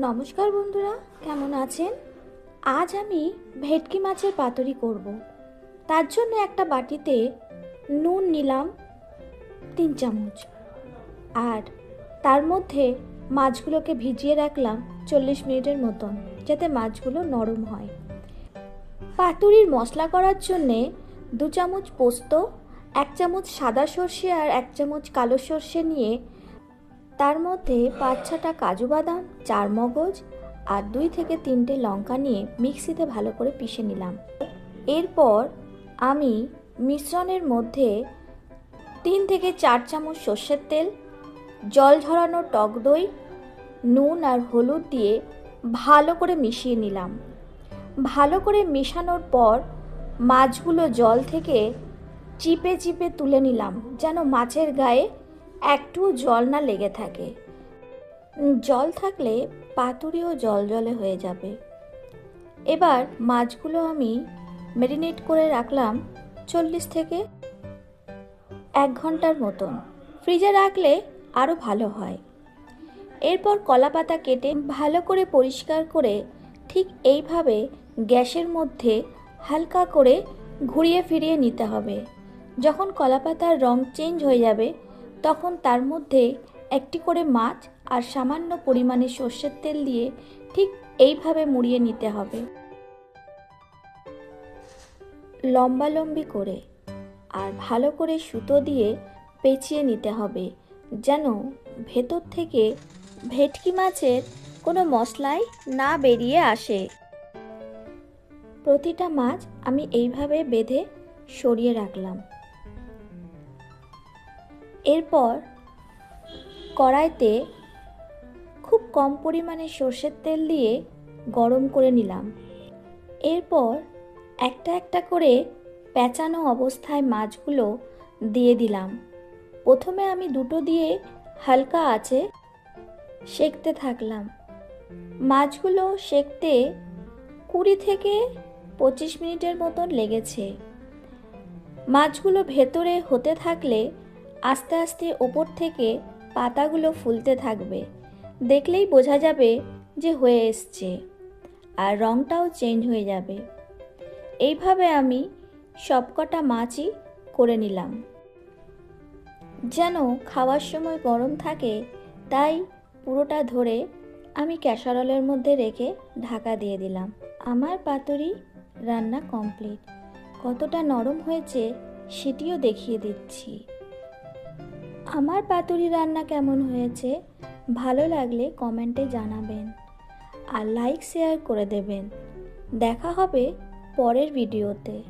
নমস্কার বন্ধুরা, কেমন আছেন? আজ আমি ভেটকি মাছের পাতুরি করব। তার জন্য একটা বাটিতে নুন নিলাম, তিন চামচ। আর তার মধ্যে মাছগুলোকে ভিজিয়ে রাখলাম চল্লিশ মিনিটের মতন, যাতে মাছগুলো নরম হয়। পাতুরির মশলা করার জন্যে দু চামচ পোস্ত, এক চামচ সাদা সর্ষে আর এক চামচ কালো সর্ষে নিয়ে তার মধ্যে পাঁচ ছটা কাজু বাদাম, চার মগজ আর দুই থেকে তিনটে লঙ্কা নিয়ে মিক্সিতে ভালো করে পিষে নিলাম। এরপর আমি মিশ্রণের মধ্যে তিন থেকে চার চামচ সর্ষের তেল, জল ঝরানো টক দই, নুন আর হলুদ দিয়ে ভালো করে মিশিয়ে নিলাম। ভালো করে মেশানোর পর মাছগুলো জল থেকে চিপে চিপে তুলে নিলাম, যেন মাছের গায়ে একটুও জল না লেগে থাকে। জল থাকলে পাতুরিও জল জলে হয়ে যাবে। এবার মাছগুলো আমি ম্যারিনেট করে রাখলাম চল্লিশ থেকে এক ঘণ্টার মতন। ফ্রিজে রাখলে আরও ভালো হয়। এরপর কলা পাতা কেটে ভালো করে পরিষ্কার করে ঠিক এইভাবে গ্যাসের মধ্যে হালকা করে ঘুরিয়ে ফিরিয়ে নিতে হবে। যখন কলা পাতার রং চেঞ্জ হয়ে যাবে তখন তার মধ্যে একটি করে মাছ আর সামান্য পরিমাণে সর্ষের তেল দিয়ে ঠিক এইভাবে মুড়িয়ে নিতে হবে। লম্বালম্বি করে আর ভালো করে সুতো দিয়ে পেঁচিয়ে নিতে হবে, যেন ভেতর থেকে ভেটকি মাছের কোনো মশলাই না বেরিয়ে আসে। প্রতিটা মাছ আমি এইভাবে বেঁধে সরিয়ে রাখলাম। এরপর কড়াইতে খুব কম পরিমাণে সর্ষের তেল দিয়ে গরম করে নিলাম। এরপর একটা একটা করে পেঁচানো অবস্থায় মাছগুলো দিয়ে দিলাম। প্রথমে আমি দুটো দিয়ে হালকা আছে সেঁকতে থাকলাম। মাছগুলো সেঁকতে কুড়ি থেকে পঁচিশ মিনিটের মতন লেগেছে। মাছগুলো ভেতরে হতে থাকলে আস্তে আস্তে ওপর থেকে পাতাগুলো ফুলতে থাকবে। দেখলেই বোঝা যাবে যে হয়ে এসছে আর রঙটাও চেঞ্জ হয়ে যাবে। এইভাবে আমি সবকটা মাছই করে নিলাম। যেন খাওয়ার সময় গরম থাকে, তাই পুরোটা ধরে আমি ক্যাসারলের মধ্যে রেখে ঢাকা দিয়ে দিলাম। আমার পাতুরি রান্না কমপ্লিট কতটা নরম হয়েছে সেটিও দেখিয়ে দিচ্ছি। আমার পাতুরি রান্না কেমন হয়েছে? ভালো লাগলে কমেন্টে জানাবেন আর লাইক শেয়ার করে দেবেন। দেখা হবে পরের ভিডিওতে